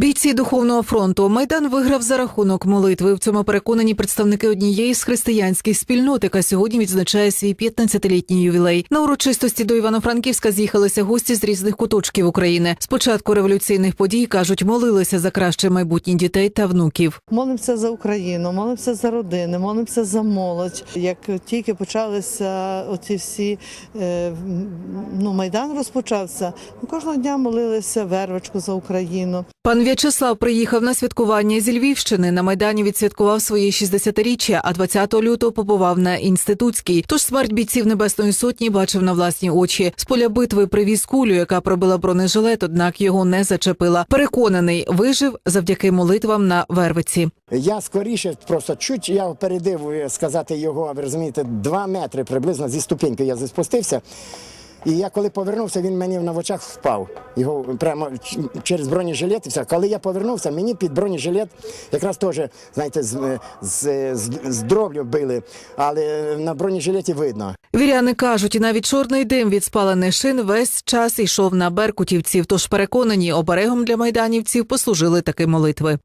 Бійці духовного фронту майдан виграв за рахунок молитви. В цьому переконані представники однієї з християнських спільнот, яка сьогодні відзначає свій 15-літній ювілей. На урочистості до Івано-Франківська з'їхалися гості з різних куточків України. З початку революційних подій кажуть, молилися за краще майбутнє дітей та внуків. Молимося за Україну, молимося за родини, молимося за молодь. Як тільки почалися оці всі е, ну, майдан розпочався, ми кожного дня молилися вервочку за Україну. Пан В'ячеслав приїхав на святкування зі Львівщини. На майдані відсвяткував своє 60-річчя, а 20 лютого побував на інститутській. Тож смерть бійців Небесної сотні бачив на власні очі. З поля битви привіз кулю, яка пробила бронежилет, однак його не зачепила. Переконаний, вижив завдяки молитвам на Вервиці. Я скоріше просто чуть я опередив е, сказати його, ви розумієте, два метри приблизно зі ступеньки я спустився. І я коли повернувся, він мені на очах впав. Його прямо через бронежилет і все. Коли я повернувся, мені під бронежилет якраз теж, знаєте, з, е, з, з, з дроблю били, але на бронежилеті видно. Віряни кажуть, і навіть чорний дим від спалених шин весь час йшов на беркутівців. Тож переконані, оберегом для майданівців послужили таки молитви.